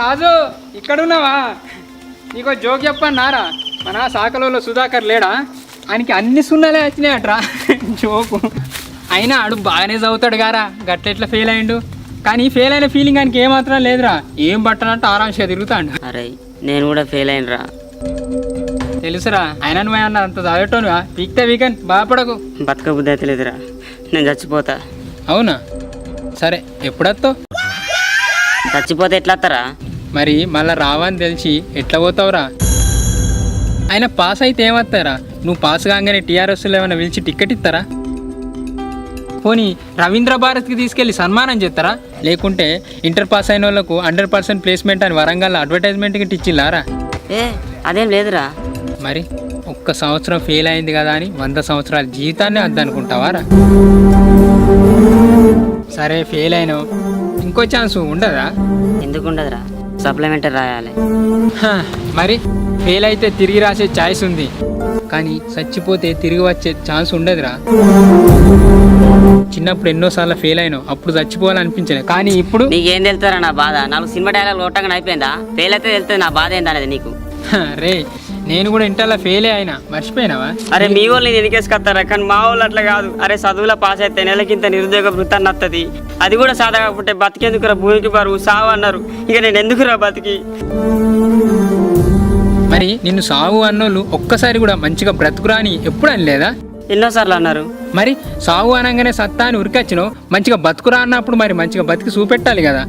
రాజు ఇక్కడున్నావా? నీకో జోక్ చెప్పన్నారా? మన సాకలలో సుధాకర్ లేడా? ఆయనకి అన్ని సున్నాలే వచ్చినాయట్రా. జోకు. అయినా ఆడు బాగానే చదువుతాడు గారా. గట్లెట్లా ఫెయిల్ అయిండు? కానీ ఫెయిల్ అయిన ఫీలింగ్ ఆయనకి ఏమాత్రం లేదురా. ఏం పట్టనట్టు ఆరాంశగా తిరుగుతాడు. అరే నేను కూడా ఫెయిల్ అయినరా? తెలుసురా. ఆయన నువ్వు అన్న అంత చదివేటోనువా? పీక్తే వీకెండ్ బాధపడకు. బతక బుద్ధి అయితే లేదురా. నేను చచ్చిపోతా. అవునా? సరే ఎప్పుడొస్తావు చచ్చిపోతే ఎట్లా వస్తారా మరి మళ్ళా రావని తెలిసి ఎట్లా పోతావురా? ఆయన పాస్ అయితే ఏమత్తారా? నువ్వు పాస్ కాగానే టీఆర్ఎస్లో ఏమైనా పిలిచి టికెట్ ఇస్తారా? పోనీ రవీంద్ర భారత్కి తీసుకెళ్ళి సన్మానం చేస్తారా? లేకుంటే ఇంటర్ పాస్ అయిన వాళ్ళకు హండ్రెడ్ పర్సెంట్ ప్లేస్మెంట్ అని వరంగల్ అడ్వర్టైజ్మెంట్కి ఇచ్చిల్లారా? ఏ అదేం లేదురా. మరి ఒక్క సంవత్సరం ఫెయిల్ అయింది కదా అని వంద సంవత్సరాల జీవితాన్ని వద్దనుకుంటావారా? సరే ఫెయిల్ అయినావు. ఇంకో ఛాన్స్ ఉండదా? ఎందుకు ఉండదురా సప్లిమెంటరీ రాయాలి. మరి ఫెయిల్ అయితే తిరిగి రాసే ఛాయిస్ ఉంది. కానీ చచ్చిపోతే తిరిగి వచ్చే ఛాన్స్ ఉండదురా. చిన్నప్పుడు ఎన్నోసార్లు ఫెయిల్ అయినావు అప్పుడు చచ్చిపోవాలనిపించలేదు కానీ ఇప్పుడు నీకేం తెలుస్తారా నా బాధ? నాలుగు సినిమా డైలాగ్ కొట్టగానే అయిపోయిందా? ఫెయిల్ అయితే తెలుస్తుంది నా బాధ ఏందనేది నీకు. రే నేను కూడా ఇంటర్లో ఫెయిలే అయినా. మర్చిపోయినావా? అరే మీ వాళ్ళు నేను ఎనికేసుకొస్తారా కానీ మా వాళ్ళు అట్లా కాదు. అరే చదువులో పాస్ అయితే నెలకింత నిరుద్యోగ వృత్తాన్ని వస్తుంది అది కూడా కాకుంటే బతికేందుకురా భూమికి బరువు సావు అన్నారు. ఇక నేను ఎందుకురా బతికి? మరి నిన్ను సాగు అన్నోళ్ళు ఒక్కసారి కూడా మంచిగా బ్రతుకురా అని ఎప్పుడు అనలేదా ఎన్నోసార్లు అన్నారు. మరి సాగు అనగానే సత్తా అని ఉరికొచ్చినావు మంచిగా బతుకురా అన్నప్పుడు మరి మంచిగా బతికి చూపెట్టాలి కదా.